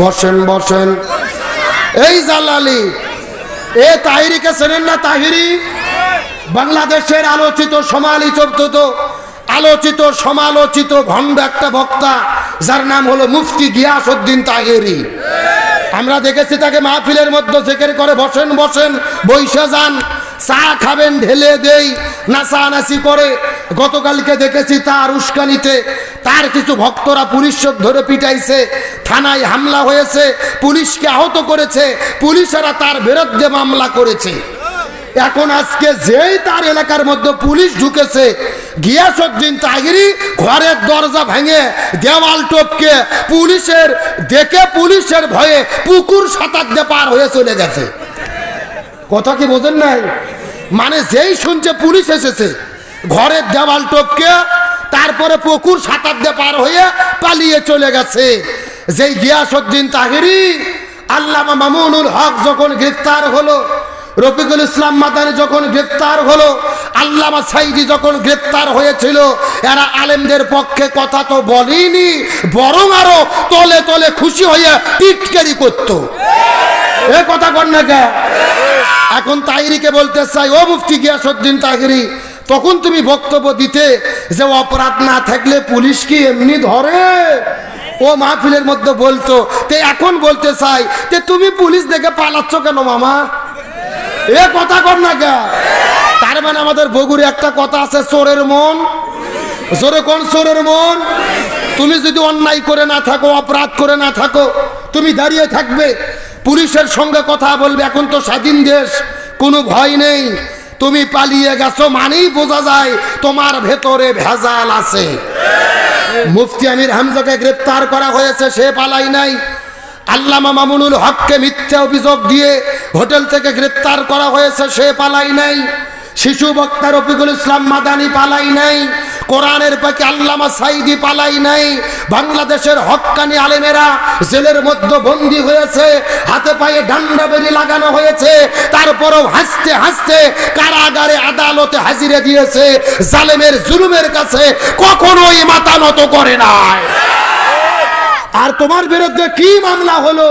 বসেন বসেন। এই জালালি, এ তাহিরিকে চেনেন না তাহিরি? বাংলাদেশের আলোচিত, সমালোচিত আলোচিত, সমালোচিত ভণ্ড একটা বক্তা, যার নাম হলো মুফতি গিয়াস উদ্দিন তাহেরি। আমরা দেখেছি তাকে মাহফিলের মধ্যে জেকের করে, বসেন বসেন বৈশা যান, চা খাবেন, ঢেলে দেই, নাচানাচি করে গতকালকে দেখেছি তার উস্কানিতে, তার কিছু ভক্তরা পুলিশ ধরে পিটাইছে, থানায় হামলা হয়েছে, পুলিশকে আহত করেছে, পুলিশেরা তার বিরুদ্ধে মামলা করেছে। এখন আজকে যেই তার এলাকার মধ্যে পুলিশ ঢুকেছে গিয়াসুদ্দিন তাহিরি ঘরের দরজা ভেঙে দেওয়াল টপকে পুলিশের, দেখে পুলিশের ভয়ে পুকুর দিয়ে পার হয়ে চলে গেছে। কথা কি বোঝেন নাই? মানে যেই শুনছে পুলিশ এসেছে ঘরের দেওয়াল টপকে, তারপরে পুকুর সাঁতার দিয়ে পার হয়ে পালিয়ে চলে গেছে। যেই গিয়াসুদ্দিন তাহিরি, আল্লামা মামুনুল হক যখন গ্রেফতার হলো, রফিকুল ইসলাম মাদানি যখন গ্রেপ্তার হলো, আল্লামা সাইদি যখন গ্রেপ্তার হয়েছিল, এরা আলেমদের পক্ষে কথা তো বলেনি, বরং আরও তলে তলে খুশি হয়ে টিটকারি করতো। এ কথা না এখন তাহিরিকে বলতে চাই, ও মুফতি গিয়াসুদ্দিন তাহিরি তখন তুমি বক্তব্য দিতে যে অপরাধ না থাকলে পুলিশ কি এমনি ধরে? ও মাহফিলের মধ্যে বলতো, তে এখন বলতে চাই যে তুমি পুলিশ দেখে পালাচ্ছ কেন মামা? এ কথা কর না কে তার মানে আমাদের বগুড়ে একটা কথা আছে, চোরের মন। জোরে কোন চোরের মন? তুমি যদি অন্যায় করে না থাকো, অপরাধ করে না থাকো, তুমি দাঁড়িয়ে থাকবে। পুলিশের সঙ্গে কথা বলবে, এখন তো স্বাধীন দেশ, কোনো ভয় নেই। তুমি পালিয়ে গেছো মানেই বোঝা যায় তোমার ভেতরে ভেজাল আছে। মুফতি আমির হামজাকে গ্রেপ্তার করা হয়েছে, সে পালাই নাই। আল্লামা মামুনুল হককে মিথ্যা অভিযোগ দিয়ে হোটেল থেকে গ্রেপ্তার করা হয়েছে, সে পালাই নাই। শিশু বক্তা রফিকুল ইসলাম মাদানি পালাই নাই। কোরআনের পাকে আল্লামা সাইদি পালাই নাই। বাংলাদেশের হক্কানি আলেমেরা জেলের মধ্যে বন্দী হয়েছে, হাতে পায়ে ডান্ডা বেরি লাগানো হয়েছে, তারপরও হাসতে হাসতে কারাগারে আদালতে হাজিরে দিয়েছে, জালেমের জুলুমের কাছে কখনোই মাথা নত করে নাই। আর তোমার বিরুদ্ধে কি মামলা হলো?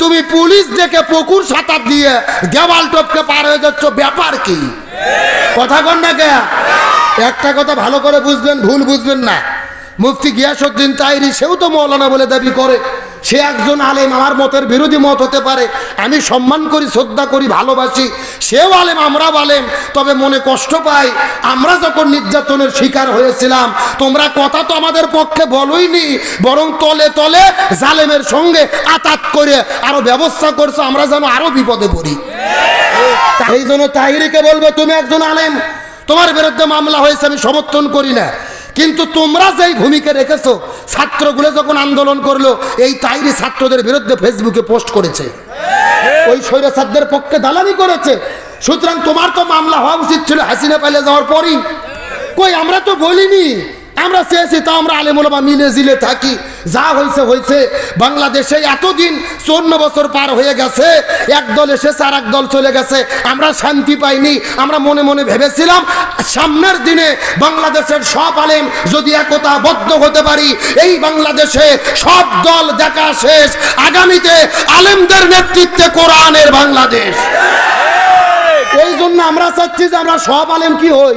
তুমি পুলিশ দেখে পুকুর সাঁতার দিয়ে দেওয়াল টপকে পার হয়ে যাচ্ছ, ব্যাপার কি? কথা কন না কে? একটা কথা ভালো করে বুঝবেন, ভুল বুঝবেন না। মুফতি গিয়াসুদ্দিন তাইরি, সেও তো মৌলানা বলে দাবি করে। সে একজন আলেম, আমার মতের বিরোধী মত হতে পারে। আমি সম্মান করি, শ্রদ্ধা করি, ভালোবাসি। সেও আলেম, আমরাও আলেম। তবে মনে কষ্ট পাই, আমরা যখন নির্যাতনের শিকার হয়েছিলাম, তোমরা কথা তো আমাদের পক্ষে বলোইনি, বরং তলে তলে জালেমের সঙ্গে আতাত করে আরও ব্যবস্থা করছ, আমরা যেন আরও বিপদে পড়ি। এই জন্য তাহিরিকে বলবে, তুমি একজন আলেম তোমার বিরুদ্ধে মামলা হয়েছে, আমি সমর্থন করি না। কিন্তু তোমরা যেই ভূমিকা রেখেছো, ছাত্রগুলো যখন আন্দোলন করল, এই তাইরি ছাত্রদের বিরুদ্ধে ফেসবুকে পোস্ট করেছে। ওই স্বৈরাচারদের পক্ষে দালালি করেছে। সুতরাং তোমার তো মামলা হওয়া উচিত ছিল, হাসিনা পাইলে যাওয়ার পরই। কই, আমরা তো বলিনি। আমরা চেয়েছি তা আমরা আলেমুলমা মিলে জিলে থাকি। যা হয়েছে হয়েছে বাংলাদেশে এতদিন চন্ন বছর পার হয়ে গেছে, এক দল এসেছে আর এক দল চলে গেছে। আমরা শান্তি পাইনি, আমরা মনে মনে ভেবেছিলাম, সামনের দিনে বাংলাদেশের সব আলেম যদি একতা বদ্ধ হতে পারি, এই বাংলাদেশে সব দল দেখা শেষ। আগামীতে আলেমদের নেতৃত্বে কোরআনের বাংলাদেশ। এই জন্য আমরা চাচ্ছি যে আমরা সব আলেম কি হই?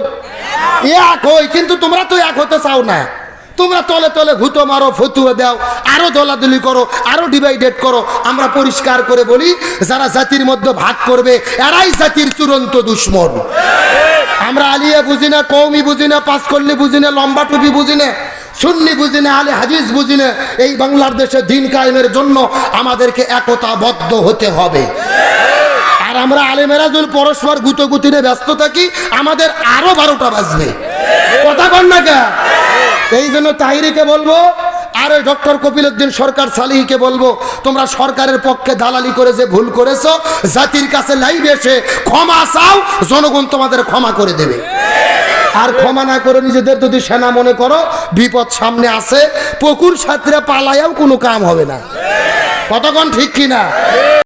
এক হই, কিন্তু তোমরা তো এক হতে চাও না। তোমরা তলে তলে ভূত মারো, ফতুয়া দাও, আরও দলাদলি করো, আরও ডিভাইডেড করো। আমরা পরিষ্কার করে বলি, যারা জাতির মধ্যে ভাগ করবে, এরাই জাতির চূড়ান্ত দুশ্মন। আমরা আলিয়া বুঝি না কৌমি বুঝি না, পাঁচকল্লি বুঝি না, লম্বা টুপি বুঝি না, সুন্নি বুঝি না, আলে হাদিস বুঝি না, এই বাংলার দেশে দিন কায়েমের জন্য আমাদেরকে একতাবদ্ধ হতে হবে। আর আমরা আলেমেরা যদি পরস্পর গুতোগুতিনে ব্যস্ত থাকি, আমাদের আরও বারোটা বাজবে। কথা কন না কে এই জন্য তাহিরিকে বলব, আর ওই ডক্টর কপিল উদ্দিন সরকার সালিহিকে বলব, তোমরা সরকারের পক্ষে দালালি করে যে ভুল করেছ, জাতির কাছে লাইভ এসে ক্ষমা চাও, জনগণ তোমাদের ক্ষমা করে দেবে। আর ক্ষমা না করে নিজেদের যদি সেনা মনে করো, বিপদ সামনে আছে পুকুর সাথীরা পালায়াও কোনো কাম হবে না। কতক্ষণ ঠিক কিনা?